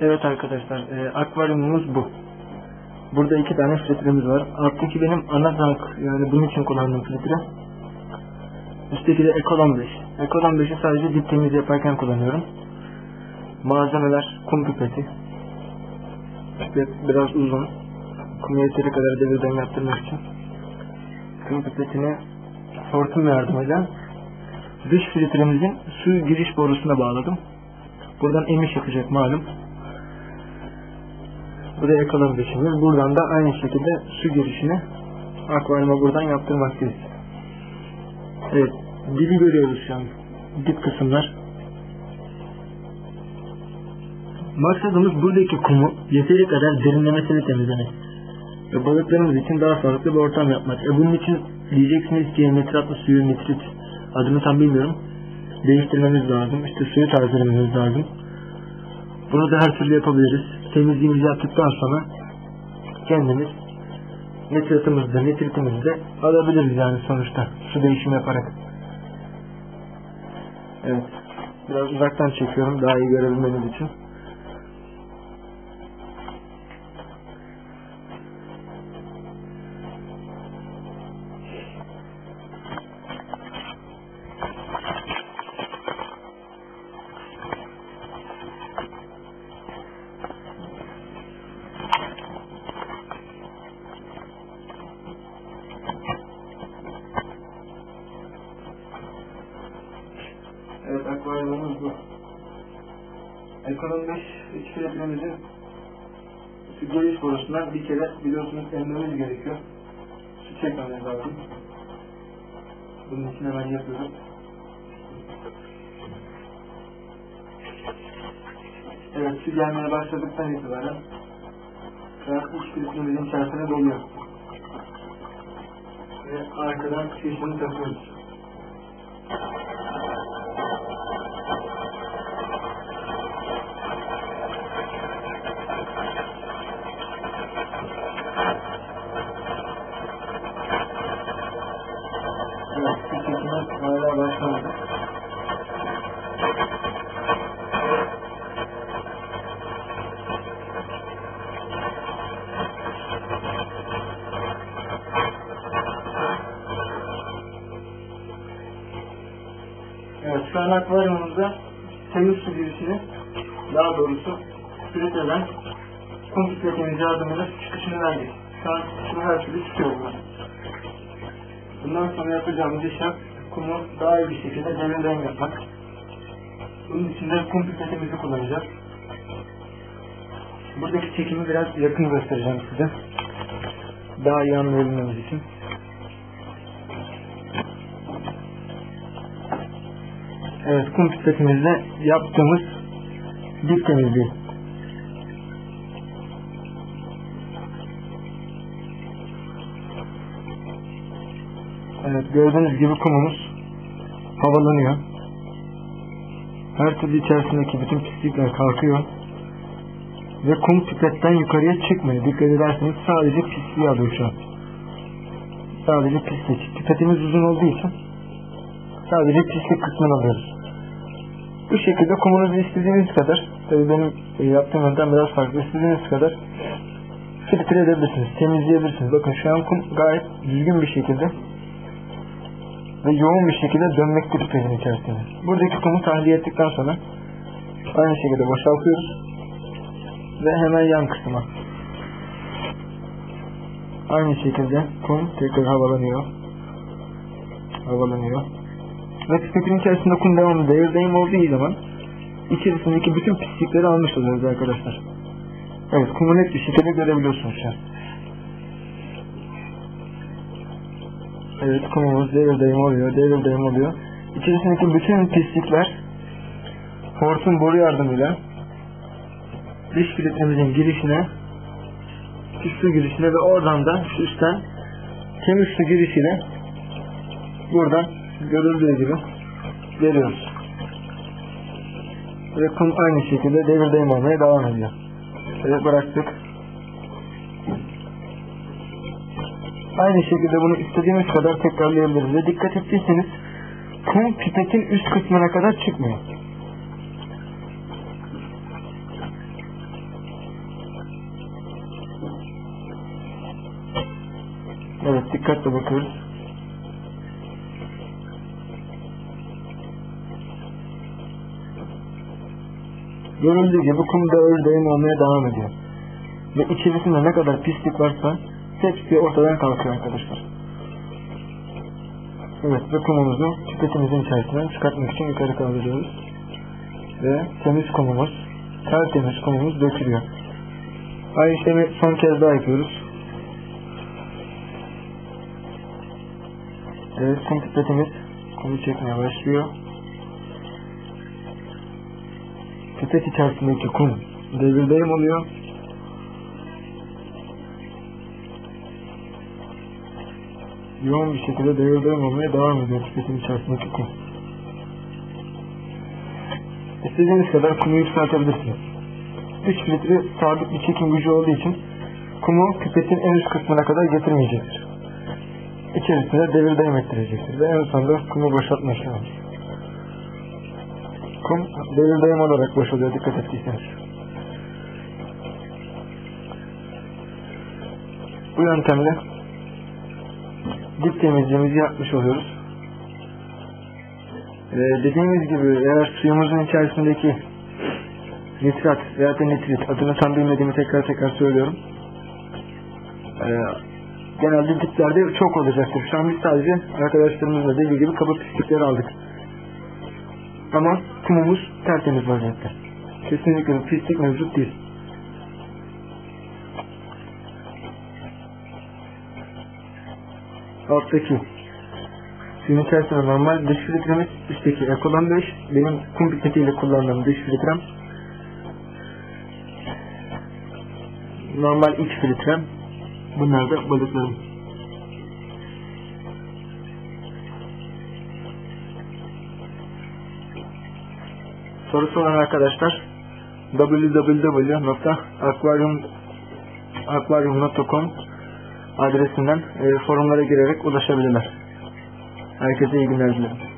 Evet arkadaşlar, e, akvaryumumuz bu. Burada iki tane filtremiz var. Alttaki benim ana tank, yani bunun için kullandığım filtre. Üstteki de Ekolon 5. Ekolon 5'i sadece dip temiz yaparken kullanıyorum. Malzemeler, kum pipeti. Pipet biraz uzun. Kum yeteri kadar devirden yaptırmak için. Kum pipetini hortum yardımıyla dış filtremizin su giriş borusuna bağladım. Buradan emiş yapacak malum. Buraya dışımız. Buradan da aynı şekilde su girişini akvaryuma buradan yaptırmaktayız. Evet. Dibi görüyoruz şu an. Dip kısımlar. Maksadımız buradaki kumu yeteri kadar derinlemesine temizlemek. Ve balıklarımız için daha sağlıklı bir ortam yapmak. E bunun için diyeceksiniz ki nitratlı suyu nitrit adını tam bilmiyorum. Değiştirmemiz lazım. İşte suyu tazelememiz lazım. Bunu da her türlü yapabiliriz. Temizliğimizi yaptıktan sonra kendimiz nitratımızı da nitritimizi de alabiliriz yani sonuçta su değişimi yaparak. Evet. Biraz uzaktan çekiyorum daha iyi görebilmeniz için. Akvaryumumuz bu. Ekonomi 5 3 filtremizin su giriş borusundan bir kere biliyorsunuz emmemiz gerekiyor. Su çekmemiz lazım. Bunun için hemen yapıyoruz. Evet su gelmeye başladıktan itibaren saat 3 filtremizin içerisine doluyor. Ve arkadan şişini takıyoruz. Şu an akvaryumumuzda temiz su girişini, daha doğrusu filtreden kum filtretimiz yardımıyla çıkışını verdik. Şu an su her türlü çıkıyor buradan. Bundan sonra yapacağımız işlem kumu daha iyi bir şekilde derinden yapmak. Bunun için de kum pipetimizi kullanacağız. Buradaki çekimi biraz yakın göstereceğim size. Daha iyi anlayabilmemiz için. Evet kum pipetimizle yaptığımız dip temizliği. Evet gördüğünüz gibi kumumuz havalanıyor. Her türlü içerisindeki bütün pislikler kalkıyor. Ve kum pipetten yukarıya çıkmıyor. Dikkat ederseniz sadece pisliği alıyor şu an. Sadece pislik. Pipetimiz uzun olduğu için sadece pislik kısmını alıyoruz. Bu şekilde kumunuzu istediğiniz kadar tabii benim e, yaptığım yöntem biraz farklı. İstediğiniz kadar filtre edebilirsiniz. Temizleyebilirsiniz. Bakın şu an kum gayet düzgün bir şekilde ve yoğun bir şekilde dönmekte pipetin içerisinde. Buradaki kumu tahliye ettikten sonra aynı şekilde boşaltıyoruz ve hemen yan kısma. Aynı şekilde kum tekrar havalanıyor. Havalanıyor. Ve pipetin içerisinde kum devamlı devir deyim olduğu zaman içerisindeki bütün pislikleri almış oluyoruz arkadaşlar. Evet kumu net bir şekilde görebiliyorsunuz şu an. Evet kumumuz devir dayım oluyor, devir dayım oluyor. İçerisindeki bütün pislikler hortum boru yardımıyla dış filtremizin girişine su girişine ve oradan da üstten temiz su girişiyle buradan görüldüğü gibi veriyoruz. Ve kum aynı şekilde devirde inmemeye devam ediyor. Ve bıraktık. Aynı şekilde bunu istediğimiz kadar tekrarlayabiliriz. Ve dikkat ettiyseniz kum pipetin üst kısmına kadar çıkmıyor. Evet dikkatle bakıyoruz. Görüldüğü gibi kumda ördeğin olmaya devam ediyor. Ve içerisinde ne kadar pislik varsa hepsi ortadan kalkıyor arkadaşlar. Evet ve kumumuzu pipetimizin içerisinden çıkartmak için yukarı kaldırıyoruz. Ve temiz kumumuz, tertemiz kumumuz dökülüyor. Aynı işlemi son kez daha yapıyoruz. Evet kum pipetimiz kumu çekmeye başlıyor. Pipet içerisindeki kum devirdeyim oluyor. Yoğun bir şekilde devirdeyim olmaya devam ediyor pipetin içerisindeki kum. İstediğiniz kadar kumu yükseltebilirsiniz. 3 litre sabit bir çekim gücü olduğu için kumu pipetin en üst kısmına kadar getirmeyecektir. İçerisinde devir daim ettirecektir ve en sonunda kumu boşaltma işlemi. Kum devir daim olarak boşalıyor dikkat ettiyseniz. Bu yöntemle dip temizliğimizi yapmış oluyoruz. Ee, dediğimiz gibi eğer suyumuzun içerisindeki nitrat veya da nitrit adını tam bilmediğimi tekrar tekrar söylüyorum. Ee, genelde diplerde çok olacaktır. Şu an biz sadece arkadaşlarımızla dediği gibi kaba pislikleri aldık. Ama kumumuz tertemiz vaziyette. Kesinlikle pislik mevcut değil. Alttaki suyun içerisinde normal dış filtremiz, üstteki Ekolan 5, benim kum pipetiyle kullandığım dış filtrem normal iç filtrem. Bunlar da balıklarım. Sorusu olan arkadaşlar www.aquarium.com adresinden e, forumlara girerek ulaşabilirler. Herkese iyi günler dilerim.